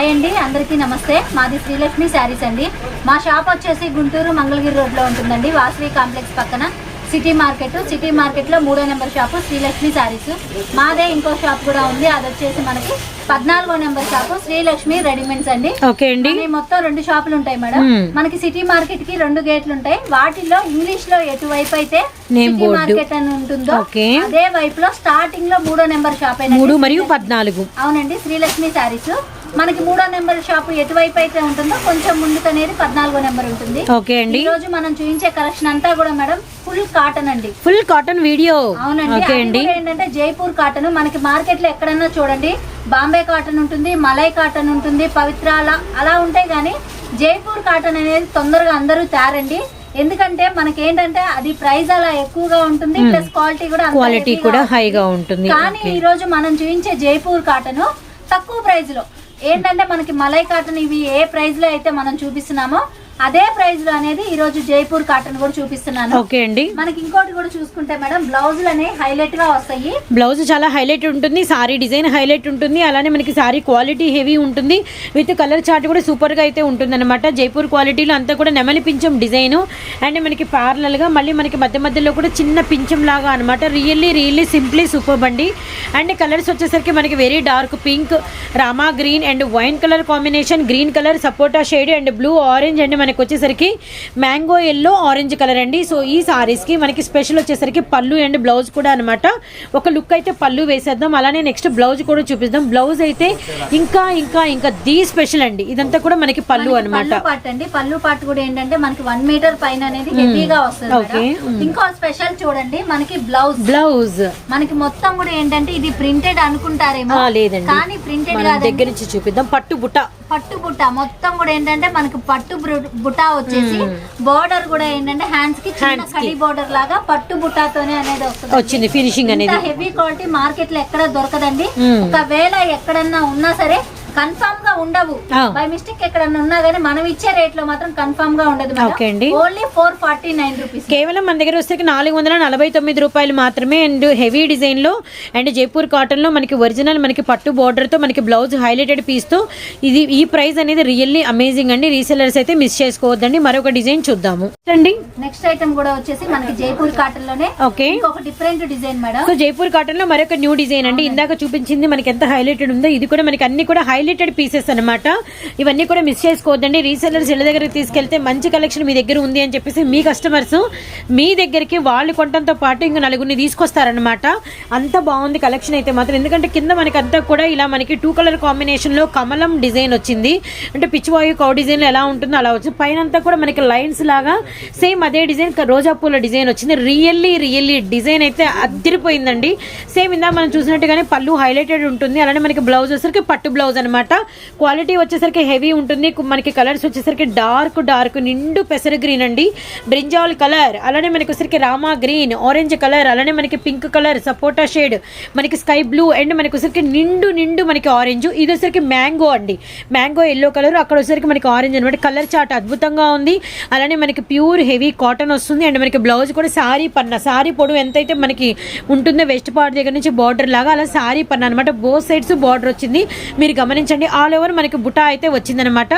Hi అండి అందరికీ నమస్తే. మాది శ్రీలక్ష్మి శారీస్ అండి. మా షాప్ వచ్చేసి గుంటూరు మంగళగిరి రోడ్లో ఉంటుందండి. వాసవి కాంప్లెక్స్ పక్కన సిటీ మార్కెట్. సిటీ మార్కెట్లో మూడో నెంబర్ షాపు శ్రీలక్ష్మి శారీస్. మాదే ఇంకో షాప్ కూడా ఉంది. అది వచ్చేసి మనకి పద్నాలుగో నెంబర్ షాపు శ్రీలక్ష్మి రెడీమేడ్స్ అండి. ఓకే అండి. మొత్తం రెండు షాపులు ఉంటాయి మేడం. మనకి సిటీ మార్కెట్కి రెండు గేట్లు ఉంటాయి. వాటిల్లో ఇంగ్లీష్లో ఎటువైపు అయితే సిటీ. మార్కెట్ అని ఉంటుందో. అదే వైపు లో స్టార్టింగ్లో మూడో నెంబర్ షాప్ మూడు మరియు పద్నాలుగు. అవునండి శ్రీలక్ష్మి శారీస్. మనకి మూడో నెంబర్ షాప్ ఎటువైపు అయితే ఉంటుందో కొంచెం ముందుకు అనేది పద్నాలుగో నెంబర్ ఉంటుంది. ఓకే అండి. ఈ రోజు మనం చూపించే కలెక్షన్ అంతా కూడా మేడం ఫుల్ కాటన్ అండి. Full cotton video. అవునండి. ఓకే అండి. ఏంటంటే జైపూర్ కాటన్. మనకి మార్కెట్లో ఎక్కడన్నా చూడండి బాంబే కాటన్ ఉంటుంది మలై కాటన్ ఉంటుంది పవిత్ర అలా ఉంటాయి కానీ జైపూర్ కాటన్ అనేది తొందరగా అందరూ తయారండి ఎందుకంటే మనకి ఏంటంటే అది ప్రైస్ అలా ఎక్కువగా ఉంటుంది ప్లస్ క్వాలిటీ కూడా క్వాలిటీ కూడా ఉంటుంది. హైగా ఉంటుంది. కానీ ఈ రోజు మనం చూపించే జైపూర్ కాటన్ తక్కువ ప్రైస్లో ఏంటంటే మనకి మలై కాటన్ ఇవి ఏ ప్రైస్లో అయితే మనం చూపిస్తున్నామో అదే ప్రైస్లో అనేది ఈ రోజు జైపూర్ కాటన్ కూడా చూపిస్తున్నాను. ఓకే అండి. మనకి ఇంకోటి కూడా చూసుకుంటే మేడం బ్లౌజులు అనేవి హైలైట్గా వస్తాయి. బ్లౌజ్ చాలా హైలైట్ ఉంటుంది సారీ డిజైన్ హైలైట్ ఉంటుంది అలానే మనకి సారీ క్వాలిటీ హెవీ ఉంటుంది విత్ కలర్ చార్ట్ కూడా సూపర్గా అయితే ఉంటుంది అనమాట జైపూర్ క్వాలిటీలో అంతా కూడా నెమలి పించం డిజైన్ అండ్ మనకి parallel గా మళ్ళీ మనకి మధ్య మధ్యలో కూడా చిన్న పించం లాగా అనమాట రియల్లీ రియల్లీ సింప్లీ సూపర్ అండి అండ్ కలర్స్ వచ్చేసరికి మనకి very dark pink Rama green and wine colour combination green colour sapota shade and blue orange and మనకి వచ్చేసరికి మ్యాంగో ఎల్లో ఆరెంజ్ కలర్ అండి. సో ఈ సారీస్కి మనకి స్పెషల్ వచ్చేసరికి పళ్ళు అండ్ బ్లౌజ్ కూడా అనమాట ఒక లుక్ అయితే పళ్ళు వేసేద్దాం. అలానే నెక్స్ట్ బ్లౌజ్ కూడా చూపిద్దాం. బ్లౌజ్ అయితే ఇంకా ఇంకా ఇంకా ది స్పెషల్ అండి. ఇదంతా కూడా మనకి పళ్ళు అనమాట అండి. పళ్ళు పాట్ కూడా ఏంటంటే మనకి వన్ మీటర్ పైన అనేది హెవీగా వస్తుంది. ఇంకో స్పెషల్ చూడండి. మనకి బ్లౌజ్. బ్లౌజ్. మనకి మొత్తం కూడా ఏంటంటే ఇది ప్రింటెడ్ అనుకుంటారేమో. లేదండి. కానీ ప్రింటెడ్ దగ్గర నుంచి చూపిద్దాం. పట్టు బుట్ట పట్టు బుట్ట మొత్తం కూడా ఏంటంటే మనకి పట్టు బుట్ట వచ్చేసి బోర్డర్ కూడా ఏంటంటే హ్యాండ్స్కి చిన్న. కడి బోర్డర్ లాగా పట్టు బుట్టతోనే అనేది వస్తుంది వచ్చింది ఫినిషింగ్ అనేది హెవీ క్వాలిటీ మార్కెట్లో ఎక్కడ దొరకదండి. ఒకవేళ ఎక్కడన్నా ఉన్నా సరే కన్ఫర్మ్గా ఉండవు. బై మిస్టేక్ ఎక్కడన్నా ఉన్నా గానీ మనం ఇచ్చే రేట్లో మాత్రం కన్ఫర్మ్గా ఉండదు ఓకే అండి. Only four forty nine rupees కేవలం మన దగ్గర వస్తే నాలుగు వందల నలభై తొమ్మిది రూపాయలు మాత్రమే అండ్ హెవీ డిజైన్లో అండ్ జైపూర్ కాటన్లో మనకి ఒరిజినల్ మనకి పట్టు border తో మనకి బ్లౌజ్ హైలైటెడ్ పీస్తో ఇది ఈ ప్రైస్ అనేది రియల్లీ అమేజింగ్ అండి. రీసెలర్స్ అయితే మిస్ చేసుకోవద్దండి. మరొక డిజైన్ చూద్దాము. అండి. నెక్స్ట్ ఐటమ్ కూడా వచ్చేసి మనకి జైపూర్ కాటన్లోనే ఓకే. ఇంకొక different design madam. So Jaipur కాటన్లో మరొక న్యూ డిజైన్ అండి. ఇందాక చూపించింది మనకి ఎంత హైలైటెడ్ ఉందో ఇది కూడా మనకి అన్ని కూడా హైలైటెడ్ పీసెస్ అన్నమాట. ఇవన్నీ కూడా మిస్ చేసుకోవద్దండి. రీసెలర్స్ ఇళ్ళ దగ్గరికి తీసుకెళ్తే మంచి కలెక్షన్ మీ దగ్గర ఉంది అని చెప్పేసి మీ కస్టమర్స్ మీ దగ్గరికి వాళ్ళు కొనడంతో పాటు ఇంకా నలుగురిని తీసుకొస్తారనమాట అంత బాగుంది కలెక్షన్ అయితే మాత్రం. ఎందుకంటే కింద మనకి అంతా కూడా ఇలా మనకి టూ కలర్ కాంబినేషన్లో కమలం డిజైన్ వచ్చింది. అంటే పిచ్చివాయు కౌ డిజైన్ ఎలా ఉంటుందో అలా వచ్చింది. పైన అంతా కూడా మనకి లైన్స్ లాగా సేమ్ అదే డిజైన్ రోజా పూల డిజైన్ వచ్చింది. రియల్లీ రియల్లీ డిజైన్ అయితే అద్దరిపోయిందండి. సేమ్ ఇందా మనం చూసినట్టుగానే పళ్ళు హైలైటెడ్ ఉంటుంది. అలానే మనకి బ్లౌజ్ వచ్చరికి పట్టు బ్లౌజ్ అనమాట క్వాలిటీ వచ్చేసరికి హెవీ ఉంటుంది. మనకి కలర్స్ వచ్చేసరికి డార్క్ డార్క్ నిండు పెసర గ్రీన్ అండి. బ్రింజాల్ కలర్ అలానే మనకి వచ్చరికి రామా గ్రీన్ ఆరెంజ్ కలర్ అలానే మనకి పింక్ కలర్ సపోటా షేడ్ మనకి స్కై బ్లూ అండ్ మనకి వచ్చరికి నిండు నిండు మనకి ఆరెంజ్ ఇది వచ్చరికి మ్యాంగో అండి. మ్యాంగో ఎల్లో కలర్ అక్కడ వచ్చరికి మనకి ఆరెంజ్ అనమాట కలర్ చాట్ అద్భుతంగా ఉంది. అలానే మనకి ప్యూర్ హెవీ కాటన్ వస్తుంది. అండ్ మనకి బ్లౌజ్ కూడా సారీ పన్న. సారీ పొడవు ఎంతైతే మనకి ఉంటుందో వెస్ట్ పార్ట్ దగ్గర నుంచి బార్డర్ లాగా అలా సారీ పన్న అనమాట బోత్ సైడ్స్ బార్డర్ వచ్చింది. మీరు గమనించండి ఆల్ ఓవర్ మనకి బుటా అయితే వచ్చిందనమాట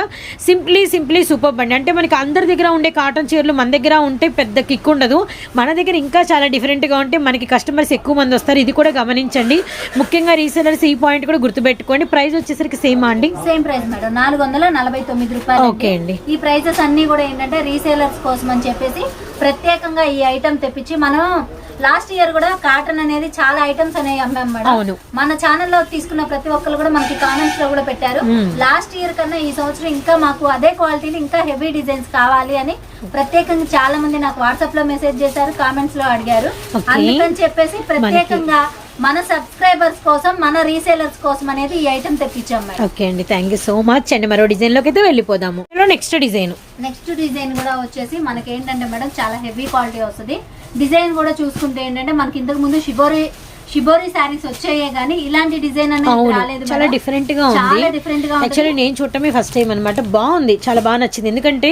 సింప్లీ సింప్లీ సూపర్ బండి. అంటే మనకి అందరి దగ్గర ఉండే కాటన్ చీరలు మన దగ్గర ఉంటే పెద్ద కిక్ ఉండదు. మన దగ్గర ఇంకా చాలా డిఫరెంట్గా ఉంటే మనకి కస్టమర్స్ ఎక్కువ మంది వస్తారు. ఇది కూడా గమనించండి. ముఖ్యంగా రీసెలర్స్ ఈ పాయింట్ కూడా గుర్తుపెట్టుకోండి. ప్రైస్ వచ్చేసరికి సేమ్ అండి? సేమ్ ప్రైస్ మేడం నాలుగు వందల నలభై తొమ్మిది రూపాయలు ఓకే అండి. ఈ ప్రైజెస్ అన్ని కూడా ఏంటంటే రీసేలర్స్ కోసం అని చెప్పేసి ప్రత్యేకంగా ఈ ఐటమ్ తెప్పించి మనం లాస్ట్ ఇయర్ కూడా కాటన్ అనేది చాలా ఐటమ్స్ అనేవి అమ్మాం మేడం. మన ఛానల్లో తీసుకున్న ప్రతి ఒక్కరు కూడా మనకి కామెంట్స్లో కూడా పెట్టారు. లాస్ట్ ఇయర్ కన్నా ఈ సంవత్సరం ఇంకా మాకు అదే క్వాలిటీలో ఇంకా హెవీ డిజైన్స్ కావాలి అని ప్రత్యేకంగా చాలా మంది నాకు వాట్సాప్లో మెసేజ్ చేశారు కామెంట్స్లో అడిగారు. అందుకని చెప్పేసి ప్రత్యేకంగా మన సబ్స్క్రైబర్స్ కోసం మన రీసేలర్స్ కోసం అనేది ఈ ఐటమ్ తెప్పించాం మేడం. ఓకే అండి. థ్యాంక్ యూ సో మచ్ అండి మరో డిజైన్లోకి అయితే వెళ్ళిపోదాము. నెక్స్ట్ డిజైన్ నెక్స్ట్ డిజైన్ కూడా వచ్చేసి మనకి ఏంటంటే మేడం చాలా హెవీ క్వాలిటీ వస్తుంది. డిజైన్ కూడా చూసుకుంటే ఏంటంటే మనకి ఇంతకు ముందు షిబోరి షిబోరి శారీస్ వచ్చాయే గానీ ఇలాంటి డిజైన్ అనేది రాలేదు చాలా. డిఫరెంట్గా ఉంది. డిఫరెంట్గా యాక్చువల్లీ నేను చూడటమే ఫస్ట్ టైం అనమాట బాగుంది చాలా బాగా నచ్చింది. ఎందుకంటే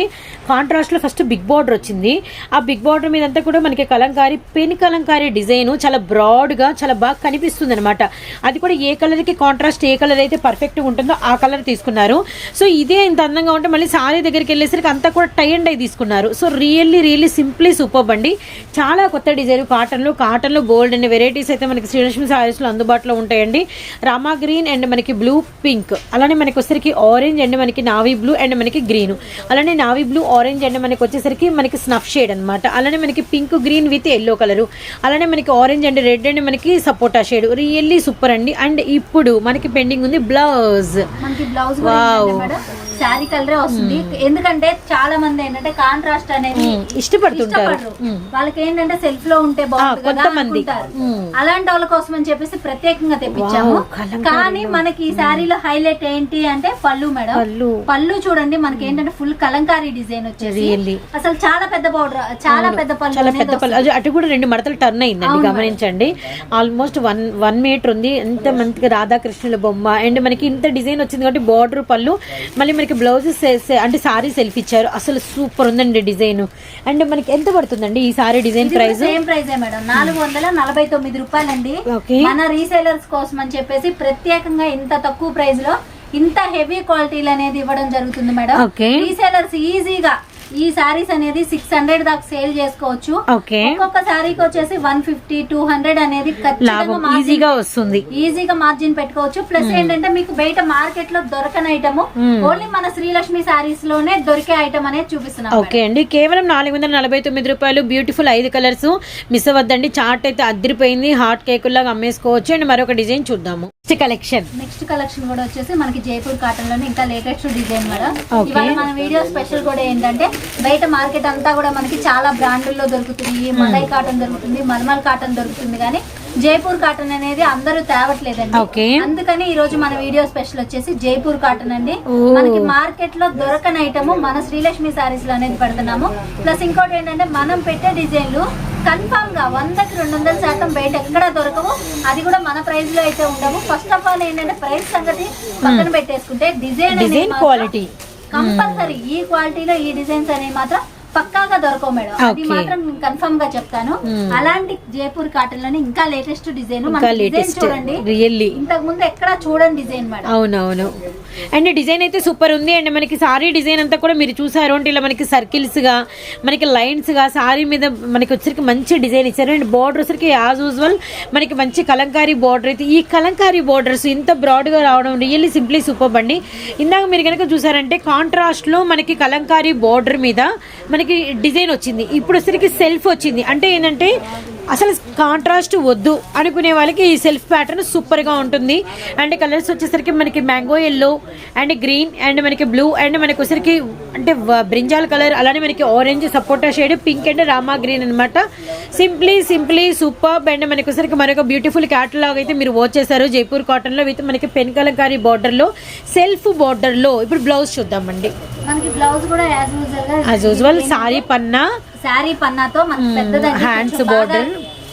కాంట్రాస్ట్లో ఫస్ట్ బిగ్ బార్డర్ వచ్చింది. ఆ బిగ్ బార్డర్ మీద అంతా కూడా మనకి కలంకారీ పెన్ కలంకారీ డిజైన్ చాలా బ్రాడ్గా చాలా బాగా కనిపిస్తుంది అనమాట అది కూడా ఏ కలర్కి కాంట్రాస్ట్ ఏ కలర్ అయితే పర్ఫెక్ట్గా ఉంటుందో ఆ కలర్ తీసుకున్నారు. సో ఇదే ఇంత అందంగా ఉంటే మళ్ళీ సారీ దగ్గరికి వెళ్ళేసరికి అంతా కూడా టై అండ్ అయి తీసుకున్నారు. So really really simply super అండి. చాలా కొత్త డిజైన్ కాటన్లో కాటన్లో గోల్డ్ అనే వెరైటీస్ అయితే మనకి శ్రీలక్ష్మి సారీస్లో అందుబాటులో ఉంటాయండి. రామా గ్రీన్ అండ్ మనకి బ్లూ పింక్. అలానే మనకి వచ్చేసరికి ఆరెంజ్ అండ్ మనకి నావీ బ్లూ అండ్ మనకి గ్రీన్. అలానే నావీ బ్లూ ఆరెంజ్ అండ్ మనకి వచ్చేసరికి మనకి స్నఫ్ షేడ్ అన్నమాట. అలానే మనకి pink green with yellow colour. అలానే మనకి ఆరెంజ్ అండ్ రెడ్ అండ్ మనకి సపోటా షేడ్. రియల్లీ సూపర్ అండి. అండ్ ఇప్పుడు మనకి పెండింగ్ ఉంది బ్లౌజ్. మనకి శారీ కలరే వస్తుంది. ఎందుకంటే చాలా మంది ఏంటంటే కాంట్రాస్ట్ అనేది. ఇష్టపడుతుంటారు. వాళ్ళకి ఏంటంటే సెల్ఫ్లో ఉంటే బాగుంటుంది. అలాంటి వాళ్ళ కోసం అని చెప్పేసి ప్రత్యేకంగా తెప్పించాము. కానీ మనకి ఈ శారీలో హైలైట్ ఏంటి అంటే పళ్ళు మేడం. పళ్ళు. పళ్ళు చూడండి మనకి ఏంటంటే ఫుల్ కలంకారీ డిజైన్ వచ్చేసి. అసలు చాలా పెద్ద బోర్డర్ చాలా పెద్ద పళ్ళు చాలా పెద్ద పళ్ళు. అటు కూడా రెండు మడతలు టర్న్ అయిందండి గమనించండి. ఆల్మోస్ట్ వన్ వన్ మీటర్ ఉంది. ఎంత మంచిగా రాధాకృష్ణుల బొమ్మ. అండ్ మనకి ఇంత డిజైన్ వచ్చింది కాబట్టి బార్డర్ పళ్ళు. మళ్ళీ మనకి బ్లౌజ్ అంటే సారీ సెల్ఫ్ ఇచ్చారు. అసలు సూపర్ ఉందండి డిజైన్. అండ్ మనకి ఎంత పడుతుందండి ఈ sari design price? Same price madam. నాలుగు వందల నలభై తొమ్మిది రూపాయలండి. ఓకే. మన రీసేలర్స్ కోసం అని చెప్పేసి ప్రత్యేకంగా ఇంత తక్కువ ప్రైస్లో ఇంత హెవీ క్వాలిటీలు అనేది ఇవ్వడం జరుగుతుంది మేడం. రీసేలర్స్ ఈజీగా ఈ సారీస్ అనేది సిక్స్ హండ్రెడ్ దాకా సేల్ చేసుకోవచ్చు. ఒక్కొక్క సారీకి వచ్చేసి వన్ ఫిఫ్టీ టూ హండ్రెడ్ అనేది ఈజీగా వస్తుంది. ఈజీగా మార్జిన్ పెట్టుకోవచ్చు. ప్లస్ ఏంటంటే మీకు బయట మార్కెట్లో దొరకని ఐటమ్ ఓన్లీ మన శ్రీలక్ష్మి సారీస్లోనే దొరికే ఐటమ్ అనేది చూపిస్తున్నాం ఓకే అండి. కేవలం నాలుగు వందల నలభై తొమ్మిది రూపాయలు బ్యూటిఫుల్ ఐదు కలర్స్ మిస్ అవ్వద్దండి. చార్ట్ అయితే అద్దరిపోయింది. హాట్ కేకుల్లాగా అమ్మేసుకోవచ్చు. అండ్ మరొక డిజైన్ చూద్దాము. నెక్స్ట్ కలెక్షన్ నెక్స్ట్ కలెక్షన్ కూడా వచ్చేసి మనకి జైపూర్ కాటన్లోనే ఇంకా లేటెస్ట్ డిజైన్ మేడం. ఇవాళ మన వీడియో స్పెషల్ కూడా ఏంటంటే బయట మార్కెట్ అంతా కూడా మనకి చాలా బ్రాండ్లలో దొరుకుతుంది. మలై కాటన్ దొరుకుతుంది మల్మల్ కాటన్ దొరుకుతుంది కానీ జైపూర్ కాటన్ అనేది అందరూ తేవట్లేదండి. అందుకని ఈ రోజు మన వీడియో స్పెషల్ వచ్చేసి జైపూర్ కాటన్ అండి. ఓ. మనకి మార్కెట్లో దొరకని ఐటమ్ మన శ్రీలక్ష్మి సారీస్లో అనేది పెడుతున్నాము. ప్లస్ ఇంకోటి ఏంటంటే మనం పెట్టే డిజైన్లు కన్ఫామ్గా వందకి రెండు వందల శాతం బయట ఎక్కడ దొరకవు అది కూడా మన ప్రైస్లో అయితే ఉండవు. ఫస్ట్ ఆఫ్ ఆల్ ఏంటంటే ప్రైస్ సంగతి పక్కన పెట్టేసుకుంటే డిజైన్ డిజైన్ క్వాలిటీ కంపల్సరీ ఈ క్వాలిటీలో ఈ డిజైన్స్ అనేవి మాత్రం పక్కాగా దొరకవు మేడం. అది. మాత్రం కన్ఫర్మ్గా చెప్తాను అలాంటి జైపూర్ కాటన్లోనే ఇంకా లేటెస్ట్ డిజైన్ చూడండి. ఇంతకు ముందు ఎక్కడ చూడండి డిజైన్ మేడం. అవునవును. అండ్ డిజైన్ అయితే సూపర్ ఉంది. అండ్ మనకి సారీ డిజైన్ అంతా కూడా మీరు చూసారు. అంటే ఇలా మనకి సర్కిల్స్గా మనకి లైన్స్గా సారీ మీద మనకి వచ్చరికి మంచి డిజైన్ ఇచ్చారు. అండ్ బార్డర్ వచ్చరికి యాజ్ యూజువల్ మనకి మంచి కలంకారీ బార్డర్ అయితే ఈ కలంకారీ బార్డర్స్ ఇంత బ్రాడ్గా రావడం రియల్లీ సింప్లీ సూపర్ అండి. ఇందాక మీరు కనుక చూసారంటే కాంట్రాస్ట్లో మనకి కలంకారీ బార్డర్ మీద మనకి డిజైన్ వచ్చింది. ఇప్పుడు వచ్చరికి సెల్ఫ్ వచ్చింది. అంటే ఏంటంటే అసలు కాంట్రాస్ట్ వద్దు అనుకునే వాళ్ళకి ఈ సెల్ఫ్ ప్యాటర్న్ సూపర్గా ఉంటుంది. అండ్ కలర్స్ వచ్చేసరికి మనకి mango yellow and green and మనకి బ్లూ అండ్ మనకి వచ్చేసరికి అంటే బ్రింజాల్ కలర్ అలానే మనకి orange sapota shade pink and Rama green అన్నమాట. సింప్లీ సింప్లీ సూపర్ అండ్ మనకి వచ్చేసరికి మరొక బ్యూటిఫుల్ క్యాటలాగ్ అయితే మీరు వాచ్ చేశారు. జైపూర్ కాటన్లో విత్ మనకి పెన్ కలంకారీ బార్డర్లో సెల్ఫ్ బార్డర్లో. ఇప్పుడు బ్లౌజ్ చూద్దామండి. మనకి బ్లౌజ్ కూడా యాజ్ యూజువల్ సారీ పన్నా శారీ పన్నాతో మనకి పెద్దదండి బాగా- border.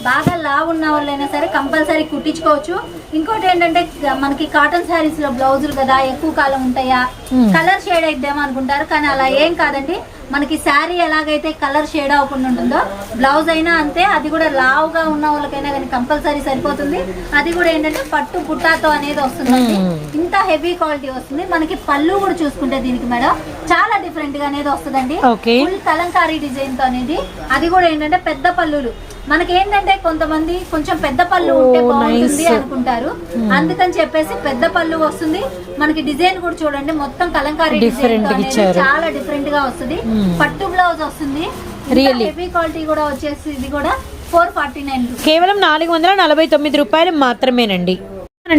బాగా లావు ఉన్న వాళ్ళైనా సరే కంపల్సరీ కుట్టించుకోవచ్చు. ఇంకోటి ఏంటంటే మనకి కాటన్ శారీస్లో బ్లౌజులు కదా ఎక్కువ కాలం ఉంటాయా? కలర్ షేడ్ అయిద్దాం అనుకుంటారు కానీ అలా ఏం కాదండి. మనకి శారీ ఎలాగైతే కలర్ షేడ్ అవ్వకుండా ఉంటుందో బ్లౌజ్ అయినా అంతే అది కూడా లావుగా ఉన్న వాళ్ళకైనా కానీ కంపల్సరీ సరిపోతుంది. అది కూడా ఏంటంటే పట్టు పుట్టాతో అనేది వస్తుందండి. ఇంత హెవీ క్వాలిటీ వస్తుంది. మనకి పళ్ళు కూడా చూసుకుంటే దీనికి మేడం చాలా డిఫరెంట్గా అనేది వస్తుందండి. ఫుల్ కలంకారీ డిజైన్తో అనేది. అది కూడా ఏంటంటే పెద్ద పళ్ళులు. మనకి ఏంటంటే కొంతమంది కొంచెం పెద్ద పళ్ళు ఉంటే బాగుంటుంది. అనుకుంటారు. అందుకని చెప్పేసి పెద్ద పళ్ళు వస్తుంది. మనకి డిజైన్ కూడా చూడండి మొత్తం కలంకారీ డిజైన్. చాలా డిఫరెంట్గా వస్తుంది. పట్టు బ్లౌజ్ వస్తుంది. హెవీ క్వాలిటీ కూడా వచ్చేసి ఇది కూడా ఫోర్ ఫార్టీ నైన్ కేవలం నాలుగు వందల నలభై తొమ్మిది రూపాయలు మాత్రమేనండి.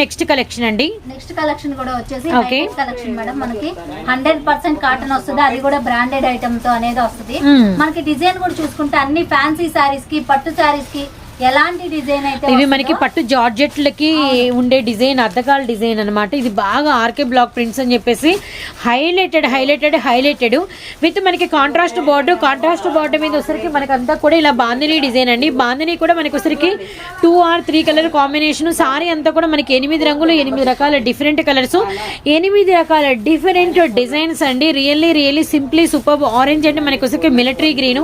నెక్స్ట్ కలెక్షన్ అండి. నెక్స్ట్ కలెక్షన్ కూడా వచ్చేసి. కలెక్షన్ మేడం మనకి హండ్రెడ్ పర్సెంట్ కాటన్ వస్తుంది. అది కూడా బ్రాండెడ్ ఐటమ్తో అనేది వస్తుంది. Hmm. మనకి డిజైన్ కూడా చూసుకుంటే అన్ని ఫ్యాన్సీ శారీస్కి పట్టు శారీస్కి ఎలాంటి డిజైన్ అయితే ఇవి మనకి పట్టు జార్జెట్లకి ఉండే డిజైన్ అద్దకాల డిజైన్ అన్నమాట. ఇది బాగా ఆర్కే బ్లాక్ ప్రింట్స్ అని చెప్పేసి హైలైటెడ్ హైలైటెడ్ హైలైటెడ్. విత్ మనకి కాంట్రాస్ట్ బార్డర్ కాంట్రాస్ట్ బార్డర్ మీద వచ్చరికి మనకి అంతా కూడా ఇలా బాందిని డిజైన్ అండి. బాందిని కూడా మనకి వచ్చరికి two or three colour combination sari అంతా కూడా మనకి ఎనిమిది రంగులు ఎనిమిది రకాల డిఫరెంట్ కలర్స్ ఎనిమిది రకాల డిఫరెంట్ డిజైన్స్ అండి. Really really simply super orange అంటే మనకి వచ్చరికి మిలిటరీ గ్రీన్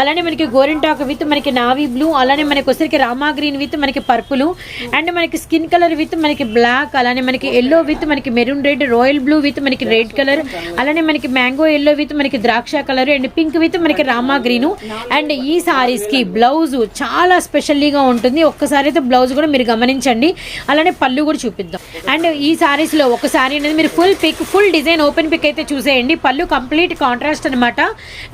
అలానే మనకి గోరింటాక్ విత్ మనకి నావీ బ్లూ అలానే మనకి వచ్చేసరికి రామా గ్రీన్ విత్ మనకి పర్పుల్. అండ్ మనకి స్కిన్ కలర్ విత్ మనకి బ్లాక్ అలానే మనకి ఎల్లో విత్ మనకి maroon red royal blue with మనకి రెడ్ కలర్ అలానే మనకి మ్యాంగో ఎల్లో విత్ మనకి ద్రాక్ష కలర్ అండ్ పింక్ విత్ మనకి రామా గ్రీన్. అండ్ ఈ సారీస్కి బ్లౌజ్ చాలా స్పెషల్లీగా ఉంటుంది. ఒక్కసారి అయితే బ్లౌజ్ కూడా మీరు గమనించండి. అలానే పళ్ళు కూడా చూపిద్దాం. అండ్ ఈ సారీస్లో ఒక సారీ అనేది మీరు full pic full design open pic అయితే చూసేయండి. పళ్ళు కంప్లీట్ కాంట్రాస్ట్ అనమాట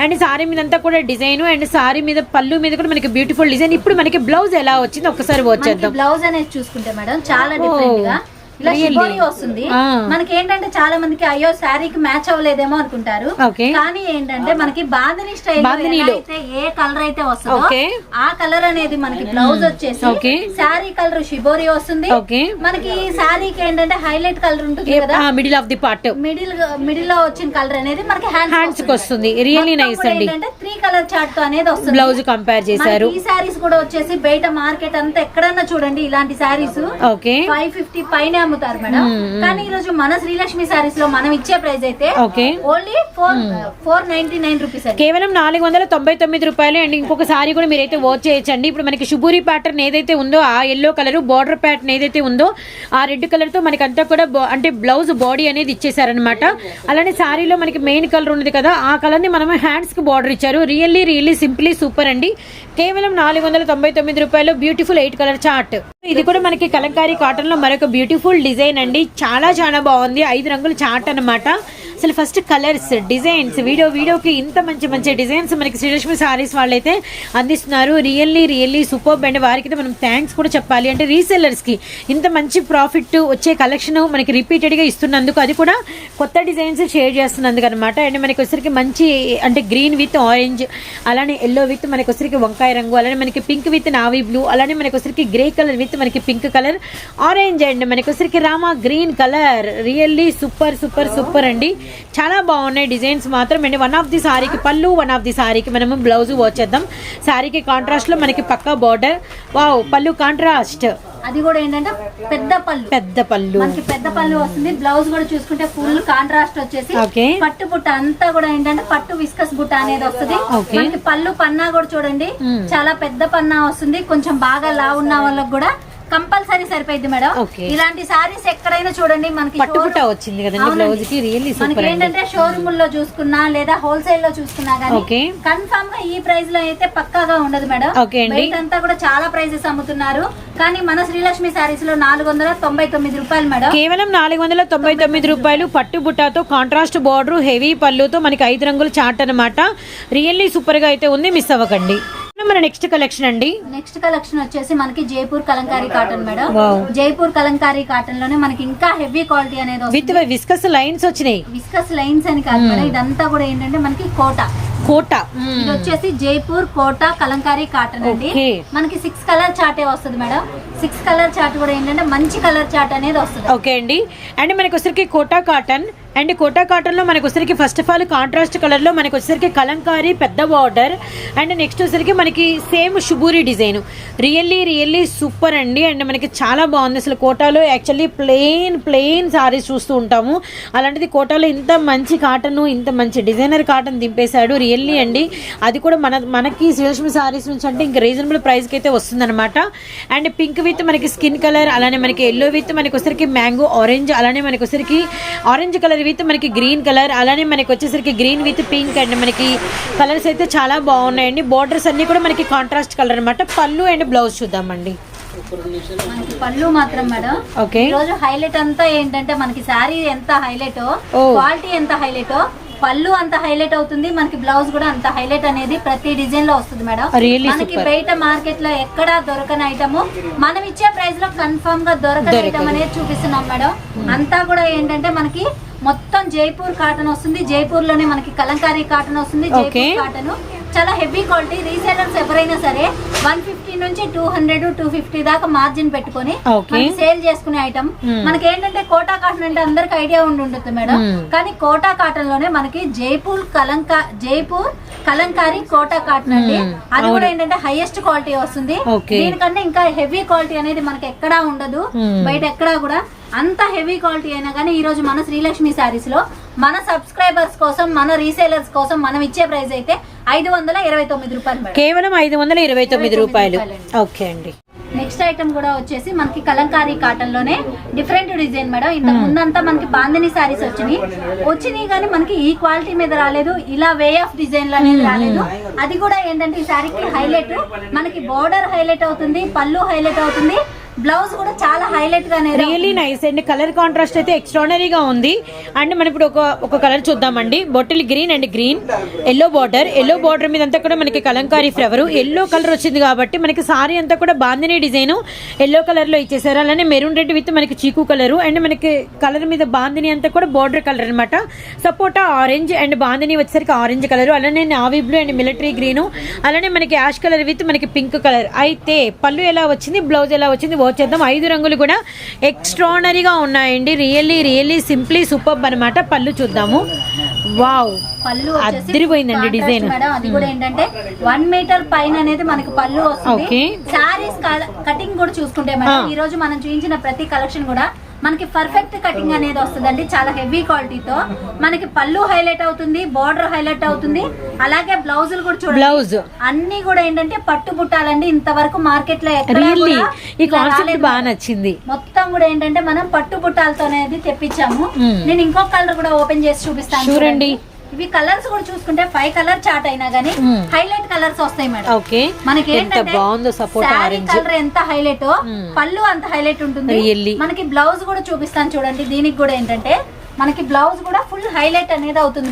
అండ్ సారీ మీద అంతా కూడా డిజైన్ అండ్ సారీ మీద పళ్ళు మీద కూడా మనకి బ్యూటిఫుల్ డిజైన్ ఇప్పుడు మనకి బ్లౌజ్ ఎలా వచ్చింది ఒక్కసారి మనకి వచ్చేద్దాం. బ్లౌజ్ అనేది చూసుకుంటే మేడం చాలా డిఫరెంట్గా. ఇలా? షిబోరి వస్తుంది. మనకి ఏంటంటే చాలా మందికి అయ్యో శారీకి మ్యాచ్ అవ్వలేదేమో అనుకుంటారు. కానీ ఏంటంటే మనకి బాంధని స్టైల్. అయితే ఏ కలర్ అయితే వస్తుందో. ఆ కలర్ అనేది మనకి బ్లౌజ్ వచ్చేసి. శారీ కలర్ షిబోరి వస్తుంది. మనకి శారీకి ఏంటంటే హైలైట్ కలర్ ఉంటుంది కదా middle of the part middle మిడిల్లో వచ్చిన కలర్ అనేది మనకి హ్యాండ్స్ వస్తుంది రియల్లీ నైస్ అండి త్రీ కలర్ చార్ట్తో అనేది వస్తుంది బ్లౌజ్ కంపేర్ చేశారు ఈ సారీస్ కూడా వచ్చేసి బయట మార్కెట్ అంతా ఎక్కడన్నా చూడండి ఇలాంటి సారీస్ ఓకే ఫైవ్ ఫిఫ్టీ పైన అమ్ముతారు మేడం. కానీ ఈ రోజు మన శ్రీలక్ష్మి సారీస్లో మనం ఇచ్చే ప్రైస్ అయితే only four four ninety nine rupees కేవలం నాలుగు వందల తొంభై తొమ్మిది రూపాయలు అండ్ ఇంకొక సారీ కూడా మీరైతే వాచ్ చేయొచ్చండి. ఇప్పుడు మనకి శుభూరి ప్యాటర్న్ ఏదైతే ఉందో ఆ ఎల్లో కలర్ బార్డర్ ప్యాటర్న్ ఏదైతే ఉందో ఆ రెడ్ కలర్తో మనకి అంతా కూడా అంటే బ్లౌజ్ బాడీ అనేది ఇచ్చేసారనమాట అలానే సారీలో మనకి మెయిన్ కలర్ ఉన్నది కదా ఆ కలర్ని మనం హ్యాండ్స్కి బార్డర్ ఇచ్చారు. రియల్లీ రియల్లీ సింప్లీ సూపర్ అండి. కేవలం నాలుగు వందల తొంభై తొమ్మిది రూపాయలు బ్యూటిఫుల్ ఎయిట్ కలర్ చార్ట్ ఇది కూడా మనకి కలంకారీ కాటన్లో మరొక బ్యూటిఫుల్ డిజైన్ అండి. చాలా చాలా బాగుంది. ఐదు రంగుల చాట్ అన్నమాట. అసలు ఫస్ట్ కలర్స్ డిజైన్స్ వీడియో వీడియోకి ఇంత మంచి మంచి డిజైన్స్ మనకి శ్రీలక్ష్మి సారీస్ వాళ్ళైతే అందిస్తున్నారు. Really really super and. వారికి అయితే మనం థ్యాంక్స్ కూడా చెప్పాలి. అంటే రీసెల్లర్స్కి ఇంత మంచి ప్రాఫిట్ వచ్చే కలెక్షన్ మనకి రిపీటెడ్గా ఇస్తున్నందుకు అది కూడా కొత్త డిజైన్స్ షేర్ చేస్తున్నందుకు అనమాట అండ్ మనకి వచ్చరికి మంచి అంటే గ్రీన్ విత్ ఆరెంజ్ అలానే ఎల్లో విత్ మనకి వచ్చరికి వంకాయ రంగు అలానే మనకి పింక్ విత్ నావీ బ్లూ అలానే మనకి వచ్చరికి గ్రే కలర్ విత్ మనకి పింక్ కలర్ ఆరెంజ్ అండ్ మనకి వచ్చరికి Rama green colour. Really super super super అండి. చాలా బాగున్నాయి డిజైన్స్ మాత్రం. అండి వన్ ఆఫ్ ది సారీకి పళ్ళు వన్ ఆఫ్ ది సారీకి మనము బ్లౌజ్ వచ్చేద్దాం. సారీకి కాంట్రాస్ట్లో మనకి పక్కా బార్డర్ వావ్ పళ్ళు కాంట్రాస్ట్ అది కూడా ఏంటంటే పెద్ద పళ్ళు. పెద్ద పళ్ళు. మనకి పెద్ద పళ్ళు వస్తుంది. బ్లౌజ్ కూడా చూసుకుంటే ఫుల్ కాంట్రాస్ట్ వచ్చేసి. పట్టు బుట్ట అంతా కూడా ఏంటంటే పట్టు విస్కస్ బుట్ట అనేది వస్తుంది. మనకి పళ్ళు పన్నా కూడా చూడండి. Hmm. చాలా పెద్ద పన్నా వస్తుంది. కొంచెం బాగా లా ఉన్న వాళ్ళకి కూడా కంపల్సరీ సరిపోయింది మేడం. ఇలాంటి సారీస్ ఎక్కడైనా చూడండి మనకి పట్టు showroom- బుట్ట వచ్చింది కదండి మనకి ఏంటంటే షోరూమ్లో చూసుకున్నా లేదా హోల్సేల్లో చూసుకున్నా గానీ Okay. కన్ఫర్మ్గా ఈ ప్రైస్లో అయితే పక్కాగా ఉండదు మేడం. బయట అంతా కూడా చాలా ప్రైజెస్ అమ్ముతున్నారు. కానీ మన శ్రీలక్ష్మి సారీస్లో నాలుగు వందల తొంభై తొమ్మిది రూపాయలు మేడం. కేవలం నాలుగు వందల తొంభై తొమ్మిది రూపాయలు పట్టు బుట్టాతో కాంట్రాస్ట్ బార్డర్ హెవీ పళ్ళుతో మనకి ఐదు రంగుల చార్ట్ అనమాట రియల్లీ సూపర్గా అయితే ఉంది మిస్ అవ్వకండి. మన నెక్స్ట్ కలెక్షన్ అండి. నెక్స్ట్ కలెక్షన్ వచ్చేసి మనకి జైపూర్ కలంకారీ కాటన్ మేడం. జైపూర్ కలంకారీ కాటన్లోనే మనకి ఇంకా హెవీ క్వాలిటీ అనేది విత్ విస్కస్ లైన్స్ వచ్చినాయి. విస్కస్ లైన్స్ అని కాదు మేడం ఇదంతా కూడా ఏంటంటే మనకి కోట. కోట. ఇది వచ్చేసి జైపూర్ కోట కలంకారీ కాటన్ అండి. మనకి సిక్స్ కలర్ చార్టే వస్తుంది మేడం? సిక్స్ కలర్ చార్ట్ కూడా ఏంటంటే మంచి కలర్ చార్ట్ అనేది వస్తుంది. ఓకే అండి. అండ్ మనకి వచ్చరికి కోటా కాటన్ అండ్ కోటా కాటన్లో మనకి వచ్చరికి ఫస్ట్ ఆఫ్ ఆల్ కాంట్రాస్ట్ కలర్లో వచ్చేసరికి కలంకారీ పెద్ద బార్డర్ అండ్ నెక్స్ట్ వచ్చేసరికి మనకి same shibori design really really super అండి. అండ్ మనకి చాలా బాగుంది. అసలు కోటాలో యాక్చువల్లీ ప్లెయిన్ ప్లెయిన్ సారీస్ చూస్తూ ఉంటాము. అలాంటిది కోటాలో ఇంత మంచి కాటన్ ఇంత మంచి డిజైనర్ కాటన్ దింపేశాడు. రియల్లీ అండి. అది కూడా మన మనకి శ్రీలక్ష్మి సారీస్ నుంచి అంటే ఇంకా రీజనబుల్ ప్రైస్కి అయితే వస్తుందన్నమాట. అండ్ పింక్ విత్ మనకి స్కిన్ కలర్ అలానే మనకి ఎల్లో విత్ మనకి వచ్చరికి మ్యాంగో ఆరెంజ్ అలానే మనకి వచ్చరికి ఆరెంజ్ కలర్ విత్ మనకి గ్రీన్ కలర్ అలానే మనకి వచ్చేసరికి గ్రీన్ విత్ పింక్ అండ్ మనకి కలర్స్ అయితే చాలా బాగున్నాయండి. బార్డర్స్ అన్ని కూడా మనకి కాంట్రాస్ట్ కలర్ అన్నమాట. పళ్ళు అండ్ బ్లౌజ్ చూద్దామండి. మనకి పళ్ళు మాత్రం మేడం. ఓకే. ఈ రోజు హైలైట్ అంతా ఏంటంటే మనకి శారీ ఎంత హైలైట్. క్వాలిటీ ఎంత హైలైట్ పళ్ళు అంత హైలైట్ అవుతుంది మనకి బ్లౌజ్ కూడా అంత హైలైట్ అనేది ప్రతి డిజైన్లో వస్తుంది మేడం. మనకి. బయట మార్కెట్లో ఎక్కడ దొరకని ఐటమ్ మనం ఇచ్చే ప్రైస్లో కన్ఫర్మ్గా దొరకని. ఐటమ్ అనేది చూపిస్తున్నాం మేడం. అంతా కూడా ఏంటంటే మనకి మొత్తం జైపూర్ కాటన్ వస్తుంది జైపూర్లోనే మనకి కలంకారీ కాటన్ వస్తుంది. జైపూర్ కాటన్ చాలా హెవీ క్వాలిటీ రీసేలర్స్ ఎవరైనా సరే వన్ ఫిఫ్టీ నుంచి టూ హండ్రెడ్ టూ ఫిఫ్టీ దాకా మార్జిన్ పెట్టుకొని. సేల్ చేసుకునే ఐటమ్ Hmm. మనకి ఏంటంటే కోటా కాటన్ అంటే అందరికి ఐడియా ఉండి ఉంటుంది మేడం Hmm. కానీ కోటా కాటన్లోనే మనకి జైపూర్ కలంకా జైపూర్ కలంకారీ కోటా కాటన్ అండి Hmm. అది కూడా ఏంటంటే హైయెస్ట్ క్వాలిటీ వస్తుంది. దీనికంటే ఇంకా హెవీ క్వాలిటీ అనేది మనకి ఎక్కడా ఉండదు. బయట ఎక్కడా కూడా అంత హెవీ క్వాలిటీ అయినా కానీ ఈ రోజు మన శ్రీలక్ష్మి శారీస్లో మన సబ్స్క్రైబర్స్ కోసం మన రీసేలర్స్ కోసం మనం ఇచ్చే ప్రైస్ అయితే ఐదు వందల ఇరవై తొమ్మిది రూపాయలు కేవలం ఐదు వందల ఇరవై తొమ్మిది రూపాయలు. ఓకే అండి. నెక్స్ట్ ఐటమ్ కూడా వచ్చేసి మనకి కలంకారీ కాటన్లోనే డిఫరెంట్ డిజైన్ మేడం ఇంత ముందంతా మనకి బాందిని సారీస్ వచ్చినాయి. వచ్చినాయి కానీ మనకి ఈ క్వాలిటీ మీద రాలేదు. ఇలా వే ఆఫ్ డిజైన్ అనేది రాలేదు. అది కూడా ఏంటంటే ఈ సారీకి హైలైట్ మనకి బోర్డర్ హైలైట్ అవుతుంది పళ్ళు హైలైట్ అవుతుంది. బ్లౌజ్ కూడా చాలా హైలైట్ గానే really nice and colour contrast అయితే ఎక్స్ట్రానరీగా ఉంది. అండ్ మనం ఇప్పుడు ఒక ఒక కలర్ చూద్దామండి. బొట్టెలు green and green yellow border yellow border మీద అంతా కూడా మనకి కలంకారీ ఫ్లవర్ ఎల్లో కలర్ వచ్చింది కాబట్టి మనకి సారీ అంతా కూడా బాందిని డిజైన్ ఎల్లో కలర్లో ఇచ్చేసారు. అలానే మెరూన్ రెడ్ విత్ మనకి చీకు కలర్ అండ్ మనకి కలర్ మీద బాందిని అంతా కూడా బార్డర్ కలర్ అనమాట సపోటా ఆరెంజ్ అండ్ బాందిని వచ్చేసరికి ఆరెంజ్ కలర్ అలానే navy blue and military green అలానే మనకి యాష్ కలర్ విత్ మనకి పింక్ కలర్ అయితే పళ్ళు ఎలా వచ్చింది? బ్లౌజ్ ఎలా వచ్చింది? వచ్చేద్దాం. ఐదు రంగులు కూడా ఎక్స్ట్రానరీగా ఉన్నాయండి. రియల్లీ రియల్లీ సింప్లీ సూపర్ అనమాట పళ్ళు చూద్దాము. వావ్ పళ్ళు contrast డిజైన్. అది కూడా ఏంటంటే వన్ మీటర్ పైన అనేది మనకి పళ్ళు వస్తుంది. సారీస్ కటింగ్ కూడా చూసుకుంటే Ah. ఈ రోజు మనం చూపించిన ప్రతి కలెక్షన్ కూడా మనకి పర్ఫెక్ట్ కటింగ్ అనేది వస్తుందండి చాలా హెవీ క్వాలిటీతో మనకి పళ్ళు హైలైట్ అవుతుంది బార్డర్ హైలైట్ అవుతుంది. అలాగే బ్లౌజులు కూడా చూడండి. బ్లౌజ్ అన్ని కూడా ఏంటంటే పట్టు బుట్టాలండి. ఇంతవరకు మార్కెట్లో ఈ కాన్సెప్ట్. బాగా నచ్చింది. మొత్తం కూడా ఏంటంటే మనం పట్టు బుట్టాలతో అనేది తెప్పించాము. Hmm. నేను ఇంకో కలర్ కూడా ఓపెన్ చేసి చూపిస్తాను చూడండి. ఇవి కలర్స్ కూడా చూసుకుంటే ఫైవ్ కలర్ చార్ట్ అయినా గానీ. హైలైట్ కలర్స్ వస్తాయి మేడం. ఓకే. మనకి ఏంటంటే కలర్ ఎంత హైలైట్. పళ్ళు అంత హైలైట్ ఉంటుంది. మనకి బ్లౌజ్ కూడా చూపిస్తాను చూడండి. దీనికి కూడా ఏంటంటే మనకి బ్లౌజ్ కూడా ఫుల్ హైలైట్ అనేది అవుతుంది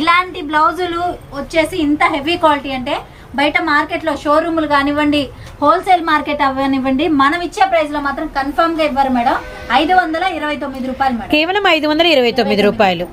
ఇలాంటి బ్లౌజులు వచ్చేసి ఇంత హెవీ క్వాలిటీ అంటే బయట మార్కెట్లో షోరూములు కానివ్వండి హోల్సేల్ మార్కెట్ అవ్వనివ్వండి మనం ఇచ్చే ప్రైస్లో మాత్రం కన్ఫర్మ్గా ఇవ్వరు మేడం. ఐదు వందల ఇరవై తొమ్మిది రూపాయలు మేడం. కేవలం ఐదు వందల ఇరవై తొమ్మిది రూపాయలు.